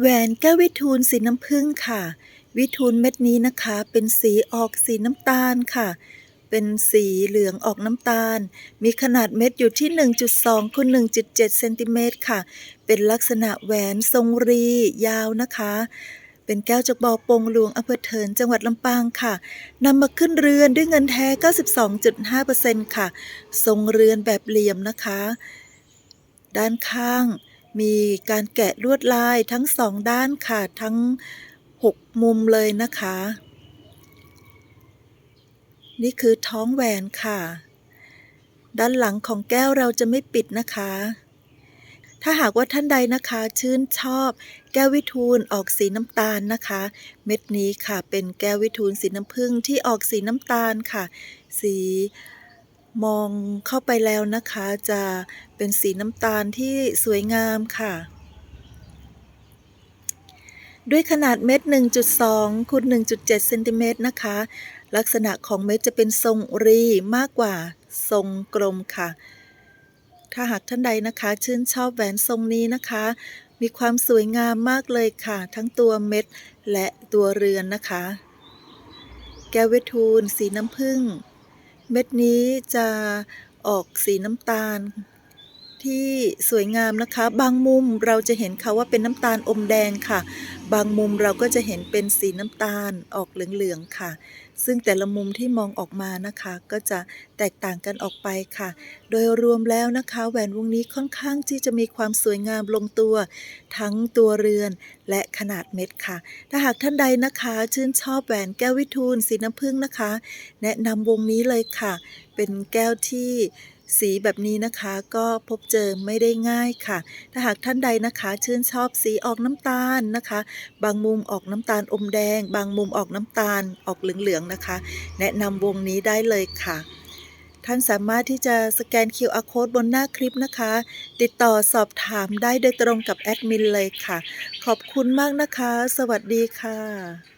แหวนแก้ววิทูลสีน้ำผึ้งค่ะ วิทูลเม็ดนี้นะคะ เป็นสีออกสีน้ำตาลค่ะ เป็นสีเหลืองออกน้ำตาล มีขนาดเม็ดอยู่ที่ 1.2คูณ1.7เซนติเมตรค่ะ เป็นลักษณะแหวนทรงรียาวนะคะ เป็นแก้วจากบ่อปงหลวงอำเภอเถินจังหวัดลำปางค่ะนำมาขึ้นเรือนด้วยเงินแท้ 92.5%ค่ะ ทรงเรือนแบบเหลี่ยมนะคะ ด้านข้าง มีการแกะลวดลายทั้งสองด้านค่ะ ทั้ง 6 มุมเลยนะคะ นี่คือท้องแหวนค่ะ ด้านหลังของแก้วเราจะไม่ปิดนะคะ ถ้าหากว่าท่านใดนะคะ ชื่นชอบ แก้ววิทูลออกสีน้ำตาลนะคะ เม็ดนี้ค่ะเป็นแก้ววิทูลสีน้ำผึ้งที่ออกสีน้ำตาลค่ะ สี มองเข้าไปแล้วนะคะจะเป็นสีน้ำตาลที่สวยงามค่ะ ด้วยขนาดเม็ด 1.2คูณ1.7เซนติเมตรนะคะ ลักษณะของเม็ดจะเป็นทรงรีมากกว่าทรงกลมค่ะ ถ้าหากท่านใดนะคะ ชื่นชอบแหวนทรงนี้นะคะ มีความสวยงามมากเลยค่ะ ทั้งตัวเม็ดและตัวเรือนนะคะ แก้วเวทูลสีน้ำผึ้ง เม็ดนี้จะออกสีน้ำตาล ที่สวยงามนะคะ บางมุมเราจะเห็นค่ะว่าเป็นน้ำตาลอมแดงค่ะ บางมุมเราก็จะเห็นเป็นสีน้ำตาลออกเหลืองๆค่ะ ซึ่งแต่ละมุมที่มองออกมานะคะ ก็จะแตกต่างกันออกไปค่ะ โดยรวมแล้วนะคะแหวนวงนี้ค่อนข้างที่จะมีความสวยงามลงตัว ทั้งตัวเรือนและขนาดเม็ดค่ะ ถ้าหากท่านใดนะคะ ชื่นชอบแหวนแก้ววิทูลสีน้ำผึ้งนะคะ แนะนำวงนี้เลยค่ะ เป็นแก้วที่ สีแบบนี้นะคะก็พบเจอไม่ได้ง่ายค่ะ ถ้าหากท่านใดนะคะชื่นชอบสีออกน้ำตาลนะคะ บางมุมออกน้ำตาลอมแดง บางมุมออกน้ำตาลออกเหลืองๆนะคะ แนะนำวงนี้ได้เลยค่ะ ท่านสามารถที่จะสแกน QR code บนหน้าคลิปนะคะ ติดต่อสอบถามได้โดยตรงกับแอดมินเลยค่ะ ขอบคุณมากนะคะ สวัสดีค่ะ